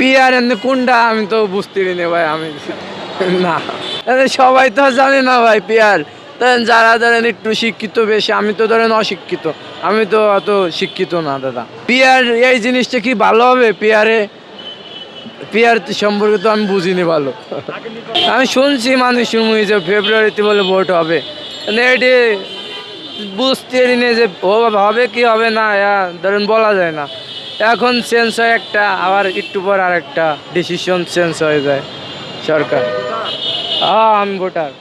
Peer এমনি কোনটা আমি তো বুঝতে পারিনি ভাই, আমি না। সবাই তো জানে না ভাই পিয়ার। যারা ধরেন একটু শিক্ষিত বেশি, আমি তো ধরেন অশিক্ষিত। আমি তো অত শিক্ষিত না, দাদা। পিয়ার, এই জিনিসটা কি ভালো হবে? পিয়ারে, পিয়ার সম্পর্কে তো আমি বুঝিনি ভালো। আমি শুনছি মানুষের মুখে যে ফেব্রুয়ারিতে বলে ভোট হবে। মানে এটি বুঝতে যে হবে কি হবে না ধরেন বলা যায় না। এখন চেঞ্জ হয় একটা, আবার একটু পর আর একটা ডিসিশন চেঞ্জ হয়ে যায় সরকার। হ্যাঁ আমি ভোটার।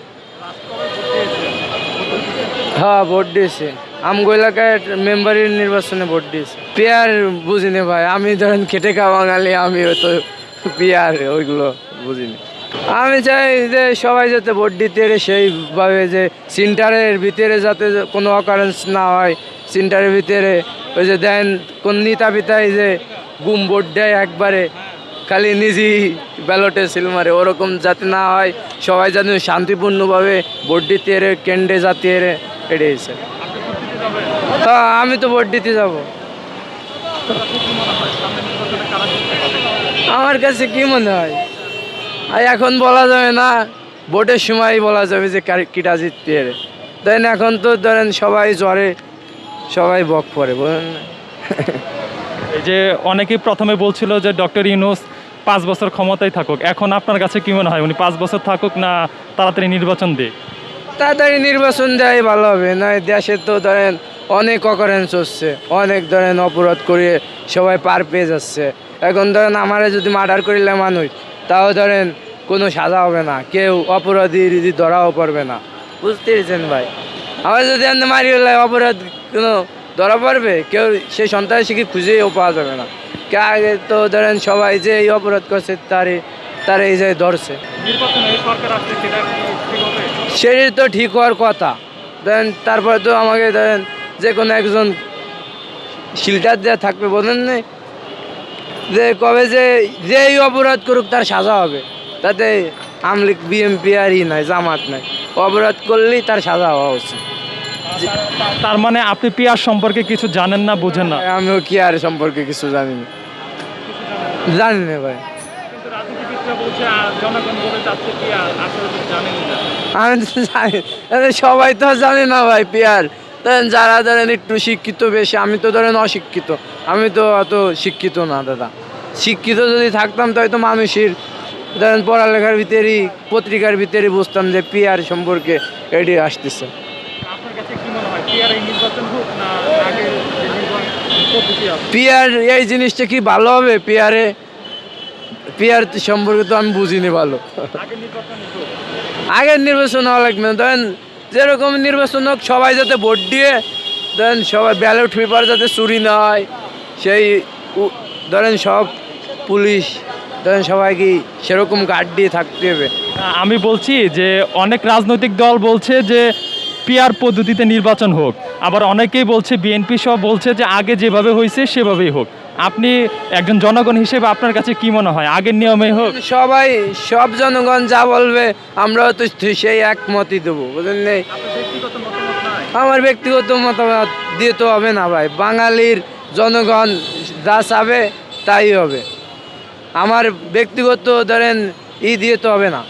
হ্যাঁ ভোট দিয়েছি। আমগো এলাকায় মেম্বারের নির্বাচনে ভোট দিয়েছি। পেয়ার বুঝিনি ভাই, আমি ধরেন খেটে খাওয়া বাঙালি, আমি তো পেয়ার ওইগুলো বুঝিনি। আমি চাই যে সবাই যাতে ভোট দিতে সেইভাবে, যে সিন্টারের ভিতরে যাতে কোনো অকারেন্স না হয় সিন্টারের ভিতরে ওই যে দেন কোন নেতা পিতাই যে গুম ভোট দেয় একবারে, খালি নিজেই ব্যালটে সিল মারে। ওরকম যাতে না হয়, সবাই যেন শান্তিপূর্ণভাবে ভোট দিতে এরে, কেন্দ্রে যাতে এরে, এটাই তা আমি তো ভোট দিতে যাব। আমার কাছে কি মনে হয়? আর এখন বলা যাবে না, ভোটের সময় বলা যাবে যে কিটা জিততে এরে। দেন এখন তো ধরেন সবাই জ্বরে সবাই বক পড়ে বলেন এই যে অনেকেই প্রথমে বলছিল যে ডক্টর ইউনুস পাঁচ বছর ক্ষমতায় থাকুক। এখন আপনার কাছে কি মনে হয় উনি পাঁচ বছর থাকুক না তাড়াতাড়ি নির্বাচন দিক? তাড়াতাড়ি নির্বাচন দেয় ভালো হবে না দেশে তো ধরেন অনেক অকারেন্স হচ্ছে অনেক ধরেন অপরাধ করে সবাই পার পেয়ে যাচ্ছে। এখন ধরেন আমারে যদি মার্ডার করিলে মানুষ তাও ধরেন কোনো সাজা হবে না কেউ অপরাধী যদি ধরাও পড়বে না। বুঝতে পেরেছেন ভাই? আমার যদি মারি হলে অপরাধ কোনো ধরা পড়বে, কেউ সেই সন্ত্রাসীকে খুঁজেও পাওয়া যাবে না। কে আগে তো ধরেন সবাই যে এই অপরাধ করছে তারে তারে এই যে ধরছে। সেটা তো ঠিক হওয়ার কথা। দেন তারপরে তো আমাকে ধরেন যে কোনো একজন শিল্টার দেওয়া থাকবে বলেন না, যে কবে যে যেই অপরাধ করুক তার সাজা হবে। তাতে আমলিক, বিএমপি আর ই নাই, জামাত নাই। অপরাধ করলেই তার সাজা হওয়া উচিত। তার মানে আপনি পিয়ার সম্পর্কে কিছু জানেন না বুঝেন না? আমিও কি আর সম্পর্কে কিছু জানি না। জানি না ভাই। আমি তো জানি আরে সবাই তো জানে না ভাই পিয়ার। ধরেন যারা ধরেন একটু শিক্ষিত বেশি আমি তো ধরেন অশিক্ষিত। আমি তো অত শিক্ষিত না দাদা। শিক্ষিত যদি থাকতাম তো হয়তো মানুষের ধরেন পড়ালেখার ভিতরেই পত্রিকার ভিতরে বুঝতাম যে পিয়ার সম্পর্কে এটি আসতেছে। আপনার কাছে কি মনে হয় পিয়ার এই নির্বাচন হোক না আগে যে নির্বাচন পদ্ধতি আছে পিয়ার এই জিনিসটা কি ভালো হবে? পিয়ারে পিয়ার সম্পর্কে তো আমি বুঝিনি ভালো। আগে নির্বাচন হোক। আগের নির্বাচন হওয়া লাগবে না। ধরেন যেরকম নির্বাচন হোক সবাই যাতে ভোট দিয়ে ধরেন সবাই ব্যালট পেপার যাতে চুরি না হয় সেই ধরেন সব পুলিশ ধরেন সবাইকে সেরকম গার্ড দিয়ে থাকতে হবে। আমি বলছি যে অনেক রাজনৈতিক দল বলছে যে পিয়ার পদ্ধতিতে নির্বাচন হোক। আবার অনেকেই বলছে, বিএনপি সহ বলছে যে আগে যেভাবে হয়েছে সেভাবেই হোক। আপনি একজন জনগণ হিসেবে আপনার কাছে কি মনে হয়? আগের নিয়মে হোক। সবাই, সব জনগণ যা বলবে, আমরাও তো সেই একমতই দেবো, বুঝলেন আমার ব্যক্তিগত মতামত দিয়ে তো হবে না ভাই। বাঙালির জনগণ যা চাবে, তাই হবে। আমার ব্যক্তিগত ধরেন, ই দিয়ে তো হবে না।